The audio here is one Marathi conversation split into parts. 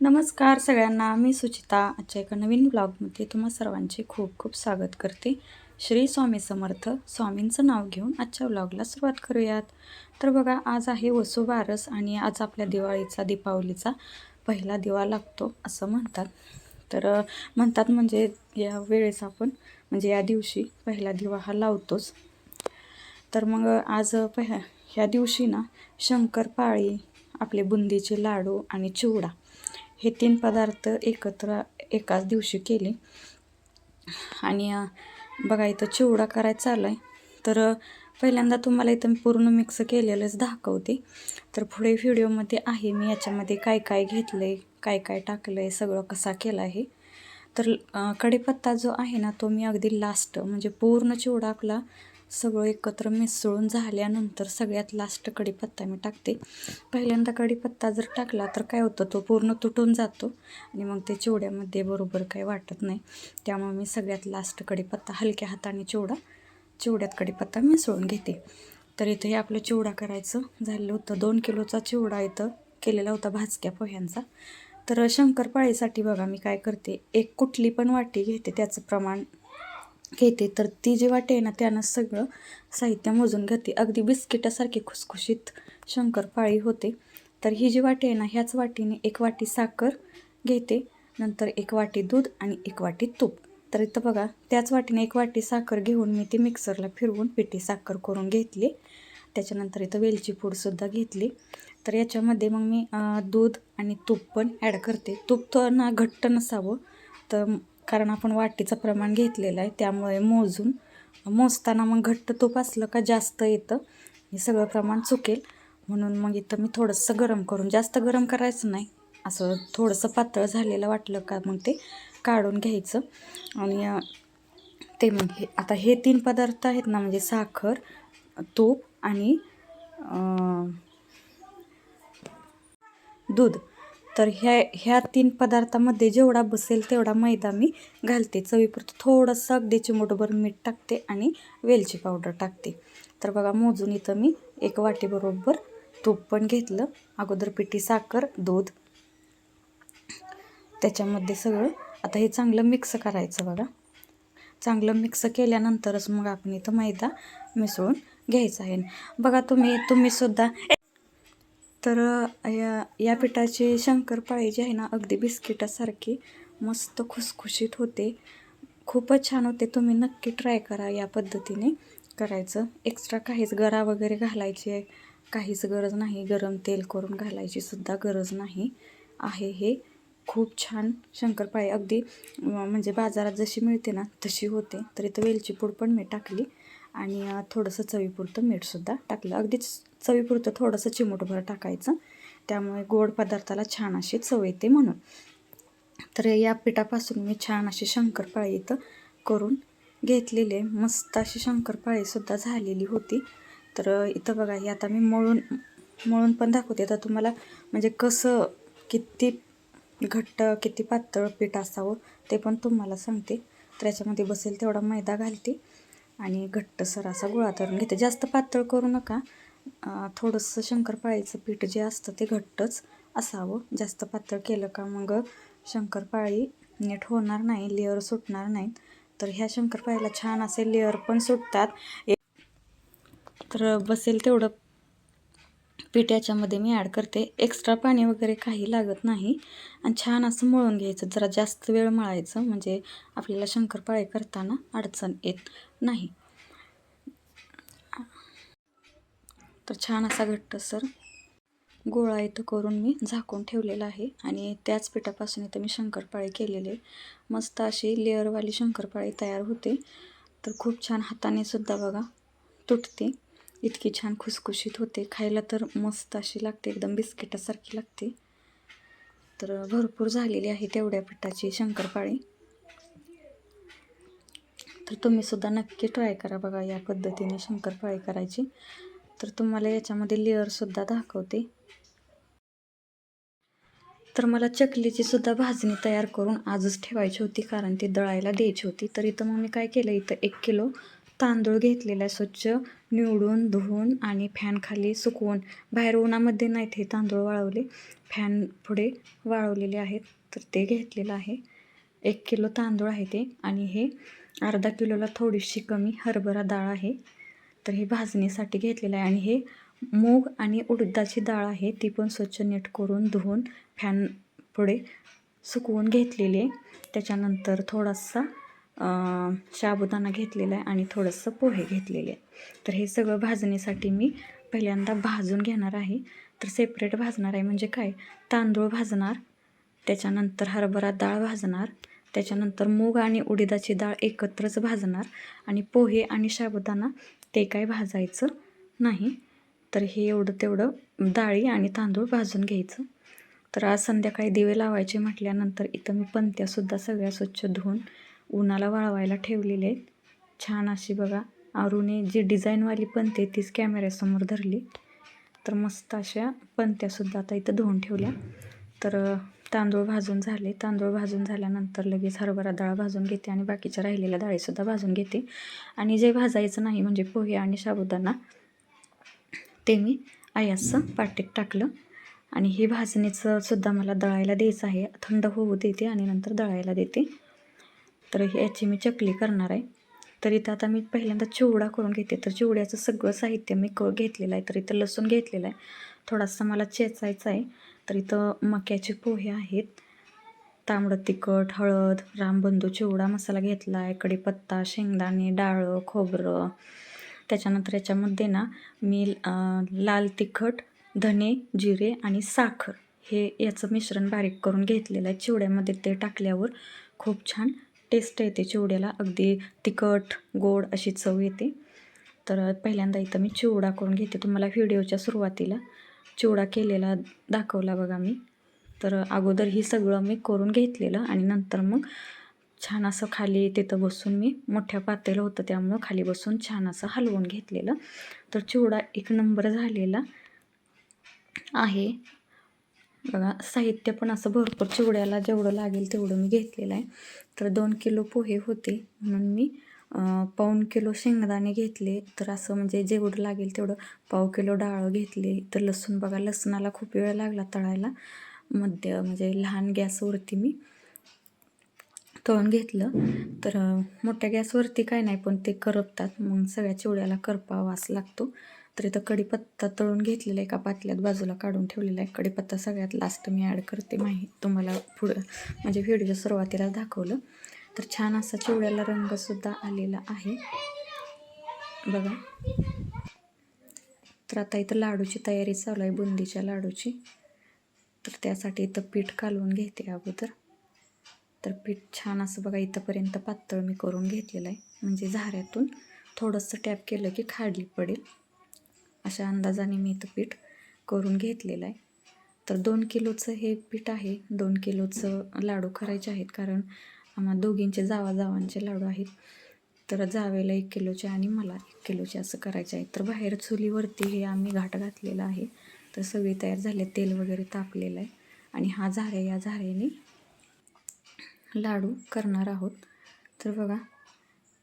नमस्कार सगळ्यांना मी सुचिता आजच्या एका नवीन ब्लॉगमध्ये तुम्हा सर्वांचे खूप खूप स्वागत करते. श्री स्वामी समर्थ स्वामींचं नाव घेऊन आजच्या ब्लॉगला सुरुवात करूयात. तर बघा आज आहे वसुबारस आणि आज आपल्या दिवाळीचा दीपावलीचा पहिला दिवा लागतो असं म्हणतात. तर म्हणतात म्हणजे या वेळेस आपण म्हणजे या दिवशी पहिला दिवा हा लावतोच. तर मग आज पह ह्या दिवशी ना शंकरपाळी आपले बुंदीचे लाडू आणि चिवडा हे तीन पदार्थ एकत्र एकाच दिवशी केले. आणि बघा इथं चिवडा करायचा चालू आहे तर पहिल्यांदा तुम्हाला इथं मी पूर्ण मिक्स केलेलंच दाखवते. तर पुढे व्हिडिओमध्ये आहे मी याच्यामध्ये काय काय घेतलं आहे काय काय टाकलं आहे सगळं कसा केला आहे. तर अ, कढीपत्ता जो आहे ना तो मी अगदी लास्ट म्हणजे पूर्ण चिवडा आपला सगळं एकत्र मिसळून झाल्यानंतर सगळ्यात लास्ट कढीपत्ता मी टाकते. पहिल्यांदा कढीपत्ता जर टाकला तर काय होतं तो पूर्ण तुटून जातो आणि मग ते चिवड्यामध्ये बरोबर काही वाटत नाही. त्यामुळे मी सगळ्यात लास्ट कढीपत्ता हलक्या हाताने चिवडा चिवड्यात कढीपत्ता मिसळून घेते. तर इथं हे आपलं चिवडा करायचं. झालेलं होतं दोन किलोचा चिवडा इथं केलेला होता भाजक्या पोह्यांचा. तर शंकरपाळीसाठी बघा मी काय करते एक कुठली पण वाटी घेते त्याचं प्रमाण घेते. तर ती जी वाटे आहे ना त्यानं सगळं साहित्य मोजून घेते. अगदी बिस्किटासारखी खुसखुशीत शंकरपाळी होते. तर ही जी वाटी आहे ना ह्याच वाटीने एक वाटी साखर घेते नंतर एक वाटी दूध आणि एक वाटी तूप. तर इथं बघा त्याच वाटीने एक वाटी साखर घेऊन मी ती मिक्सरला फिरवून पिठी साखर करून घेतली. त्याच्यानंतर इथं वेलची पूडसुद्धा घेतली. तर याच्यामध्ये मग मी दूध आणि तूप पण ॲड करते. तूप तर ना घट्ट नसावं तर कारण आपण वाटीचं प्रमाण घेतलेलं आहे त्यामुळे मोजून मोजताना मग घट्ट तूप असलं का जास्त येतं. हे सगळं प्रमाण चुकेल. म्हणून मग इथं मी थोडंसं गरम करून जास्त गरम करायचं नाही. असं थोडंसं पातळ झालेलं वाटलं का मग ते काढून घ्यायचं. आणि ते मग हे आता हे तीन पदार्थ आहेत ना म्हणजे साखर तूप आणि दूध. तर ह्या ह्या तीन पदार्थामध्ये जेवढा बसेल तेवढा मैदा मी घालते. चवीपुरतं थोडंसं अगदी चिमूटभर मीठ टाकते आणि वेलची पावडर टाकते. तर बघा मोजून इथं मी एक वाटीबरोबर तूप पण घेतलं. अगोदर पिठी साखर दूध. त्याच्यामध्ये सगळं. आता हे चांगलं मिक्स करायचं बघा. चांगलं मिक्स केल्यानंतरच मग आपण इथं मैदा मिसळून घ्यायचा आहे. बघा तुम्ही तुम्ही सुद्धा तर या या पिठाची शंकरपाळी जी आहे ना अगदी बिस्किटासारखी मस्त खुसखुशीत होते. खूपच छान होते. तुम्ही नक्की ट्राय करा या पद्धतीने करायचं. एक्स्ट्रा काहीच गरा वगैरे घालायची आहे काहीच गरज नाही. गरम तेल करून घालायची सुद्धा गरज नाही. आहे हे. खूप छान शंकरपाळी अगदी म्हणजे बाजारात जशी मिळते ना तशी होते. तर इथं वेलची पूड पण मी टाकली आणि थोडंसं चवीपुरतं मीठसुद्धा टाकलं. अगदीच चवीपुरतं थोडंसं चिमूटभर टाकायचं. त्यामुळे गोड पदार्थाला छान अशी चव येते म्हणून. तर या पिठापासून मी छान अशी शंकरपाळी इथं करून घेतलेली आहे. मस्त अशी शंकरपाळीसुद्धा झालेली होती. तर इथं बघा ही आता मी मळून मळून पण दाखवते. आता तुम्हाला म्हणजे कसं किती घट्ट किती पातळ पीठ असावं ते पण तुम्हाला सांगते. तर याच्यामध्ये बसेल तेवढा मैदा घालते आणि घट्टसर असा गोळा करून घेते. जास्त पातळ करू नका. थोडंसं शंकरपाळीचं पीठ जे असतं ते घट्टच असावं. जास्त पातळ केलं का मग शंकरपाळी नीट होणार नाही लेअर सुटणार नाहीत. तर ह्या शंकरपाळीला छान असे लेअर पण सुटतात. तर बसेल तेवढं पीठ याच्यामध्ये मी ॲड करते. एक्स्ट्रा पाणी वगैरे काही लागत नाही. आणि छान असं मळून घ्यायचं. जरा जास्त वेळ मळायचं. म्हणजे आपल्याला शंकरपाळे करताना अडचण येत नाही. तर छान असा घट्टसर गोळा इथं करून मी झाकून ठेवलेला आहे. आणि त्याच पिठापासून इथं मी शंकरपाळी केलेले. मस्त अशी लेअरवाली शंकरपाळी तयार होते. तर खूप छान हाताने सुद्धा बघा तुटते. इतकी छान खुसखुशीत होते. खायला तर मस्त अशी लागते एकदम बिस्किटासारखी लागते. तर भरपूर झालेली आहे तेवढ्या पिठाची शंकरपाळी. तर तुम्हीसुद्धा नक्की ट्राय करा बघा या पद्धतीने शंकरपाळी करायची. तर तुम्हाला याच्यामध्ये लेअरसुद्धा दाखवते. तर मला चकलीची सुद्धा भाजणी तयार करून आजच ठेवायची होती कारण ती दळायला द्यायची होती. तर इथं मग मी काय केलं इथं एक किलो तांदूळ घेतलेला आहे स्वच्छ निवडून धुवून आणि फॅन खाली सुकवून. बाहेर उन्हामध्ये नाहीत हे तांदूळ वाळवले फॅन पुढे वाळवलेले आहेत. तर ते घेतलेलं आहे. एक किलो तांदूळ आहे ते आणि हे अर्धा किलोला थोडीशी कमी हरभरा डाळ आहे. तर हे भाजणीसाठी घेतलेलं आहे. आणि हे मूग आणि उडदाची डाळ आहे. ती पण स्वच्छ नीट करून धुवून फॅन पुढे सुकवून घेतलेली आहे. त्याच्यानंतर थोडासा अं, साबुदाणा घेतलेला आहे आणि थोडंसं पोहे घेतलेले आहे. तर हे सगळं भाजणीसाठी मी पहिल्यांदा भाजून घेणार आहे. तर सेपरेट भाजणार आहे म्हणजे काय? तांदूळ भाजणार त्याच्यानंतर हरभरा डाळ भाजणार त्याच्यानंतर मूग आणि उडीदाची डाळ एकत्रच भाजणार आणि पोहे आणि साबुदाणा ते काय भाजायचं नाही. तर हे एवढं तेवढं डाळी आणि तांदूळ भाजून घ्यायचं. तर आज संध्याकाळी दिवे लावायचे म्हटल्यानंतर इथं मी पंत्यासुद्धा सगळ्या स्वच्छ धुवून उन्हाला वाळवायला ठेवलेले आहेत. छान अशी बघा अरुणे जी डिझाईनवाली पंते तीच कॅमेऱ्यासमोर धरली. तर मस्त अशा पंत्यासुद्धा आता इथं धुवून ठेवल्या. तर तांदूळ भाजून झाले. तांदूळ भाजून झाल्यानंतर लगेच हरभरा डाळ भाजून घेते आणि बाकीच्या राहिलेल्या डाळीसुद्धा भाजून घेते. आणि जे भाजायचं नाही म्हणजे पोहे आणि साबुदाणा ते मी आयासचं पाटेत टाकलं. आणि हे भाजणीचं सुद्धा मला दळायला द्यायचं आहे. थंड होऊ देते आणि नंतर दळायला देते. तर हे याची मी चकली करणार आहे. तर इथं आता मी पहिल्यांदा चिवडा करून घेते. तर चिवड्याचं सगळं साहित्य मी क घेतलेलं आहे. तर इथं लसूण घेतलेलं आहे. थोडासा मला चेचायचा आहे. तर इथं मक्याचे पोहे आहेत. तांबडं तिखट हळद रामबंधू चिवडा मसाला घेतला आहे कडीपत्ता शेंगदाणे डाळं खोबरं. त्याच्यानंतर याच्यामध्ये ना मी लाल तिखट धने जिरे आणि साखर हे याचं मिश्रण बारीक करून घेतलेलं आहे. चिवड्यामध्ये ते टाकल्यावर खूप छान टेस्ट येते चिवड्याला. अगदी तिखट गोड अशी चव येते. तर पहिल्यांदा इथं मी चिवडा करून घेते. तुम्हाला व्हिडिओच्या सुरुवातीला चिवडा केलेला दाखवला बघा मी. तर अगोदर ही सगळं मी करून घेतलेलं आणि नंतर मग छान असं खाली तिथं बसून मी मोठ्या पातेलं होतं त्यामुळं खाली बसून छान असं हलवून घेतलेलं. तर चिवडा एक नंबर झालेला आहे. बघा साहित्य पण असं भरपूर चिवड्याला जेवढं लागेल तेवढं मी घेतलेलं आहे. तर दोन किलो पोहे होते म्हणून मी पाऊण किलो शेंगदाणे घेतले. तर असं म्हणजे जेवढं लागेल तेवढं पाव किलो डाळ घेतली. तर लसूण बघा लसणाला खूप वेळ लागला तळायला. मध्य म्हणजे लहान गॅसवरती मी तळून घेतलं. तर मोठ्या गॅसवरती काय नाही पण ते करपतात. मग सगळ्या चिवड्याला करपा वास लागतो. तर इथं कढीपत्ता तळून घेतलेला आहे एका पातल्यात बाजूला काढून ठेवलेला आहे. कढीपत्ता सगळ्यात लास्ट मी ॲड करते. माहीत तुम्हाला पुढं म्हणजे व्हिडिओच्या सुरुवातीला दाखवलं. तर छान असा चिवड्याला रंगसुद्धा आलेला आहे. बघा. तर आता इथं लाडूची तयारी चालू आहे बुंदीच्या लाडूची. तर त्यासाठी इथं पीठ कालवून घेते अगोदर. तर पीठ छान असं बघा इथंपर्यंत पातळ मी करून घेतलेलं आहे. म्हणजे झाऱ्यातून थोडंसं टॅप केलं की खाली पडेल. अशा अंदाजाने मी इथं पीठ करून घेतलेलं आहे. तर दोन किलोचं हे पीठ आहे. दोन किलोचं लाडू करायचे आहेत कारण आम्हा दोघींचे जावा जावांचे लाडू आहेत. तर जावेला एक किलोचे आणि मला एक किलोचे असं करायचे आहे. तर बाहेर चुलीवरती हे आम्ही घाट घातलेला आहे. तर सगळी तयार झाले. तेल वगैरे तापलेलं आहे. आणि हा झारे या झारेने लाडू करणार आहोत. तर बघा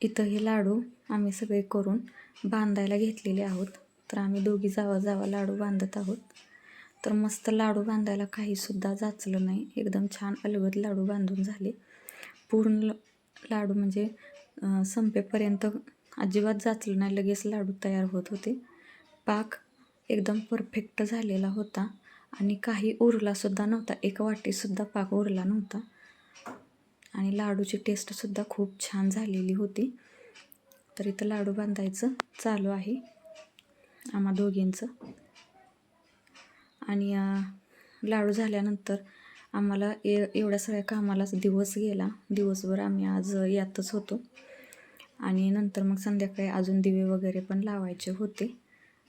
इथं हे लाडू आम्ही सगळे करून बांधायला घेतलेले आहोत. तर आम्ही दोघी जावा जावा लाडू बांधत आहोत. तर मस्त लाडू बांधायला काहीसुद्धा जाचलं नाही. एकदम छान अलगद लाडू बांधून झाले. पूर्ण ल- लाडू म्हणजे संपेपर्यंत अजिबात जाचलं नाही. लगेच लाडू तयार होत होते. पाक एकदम परफेक्ट झालेला होता आणि काही उरलासुद्धा नव्हता. एक वाटीसुद्धा पाक उरला नव्हता. आणि लाडूची टेस्टसुद्धा खूप छान झालेली होती. तर इथं लाडू बांधायचं चालू आहे. आम्हा दोघींचं. आणि लाडू झाल्यानंतर आम्हाला ए एवढ्या सगळ्या कामालाच दिवस गेला. दिवसभर आम्ही आज यातच होतो. आणि नंतर मग संध्याकाळी अजून दिवे वगैरे पण लावायचे होते.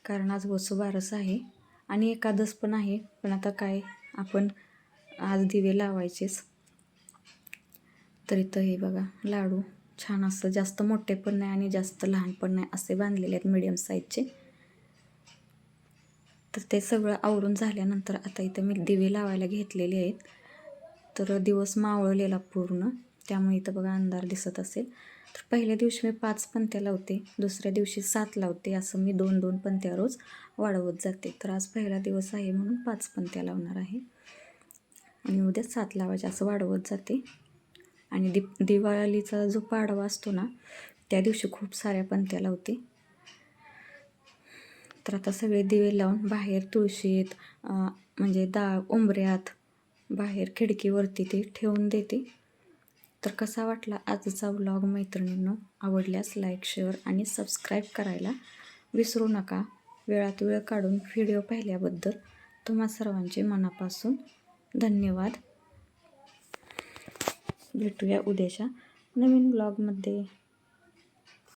कारण आज वसुबारस आहे आणि एकादस पण आहे. पण आता काय आपण आज दिवे लावायचेच. तर इथं हे बघा लाडू छान असं जास्त मोठे पण नाही आणि जास्त लहान पण नाही असे बांधलेले आहेत मिडियम साईजचे तर ते सगळं आवरून झाल्यानंतर आता इथं मी दिवे लावायला घेतलेले आहेत. तर दिवस मावळलेला पूर्ण. त्यामुळे इथं बघा अंधार दिसत असेल. तर पहिल्या दिवशी मी पाच पंत्या लावते. दुसऱ्या दिवशी सात लावते. असं मी दोन दोन पंत्या रोज वाढवत जाते. तर आज पहिला दिवस आहे म्हणून पाच पंत्या लावणार आहे. आणि उद्या सात लावायचे असं वाढवत जाते. आणि दि दिवाळीचा जो पाडवा असतो ना त्या दिवशी खूप साऱ्या पंत्या लावते. तर आता सगळे दिवे लावून बाहेर तुळशीत म्हणजे दा उंबऱ्यात बाहेर खिडकीवरती ते ठेवून देते. तर कसा वाटला आजचा व्लॉग मैत्रिणींनो? आवडल्यास लाईक शेअर आणि सबस्क्राईब करायला विसरू नका. वेळात वेळ काढून व्हिडिओ पाहिल्याबद्दल तुम्हा सर्वांचे मनापासून धन्यवाद. भेटूया उद्याच्या नवीन ब्लॉगमध्ये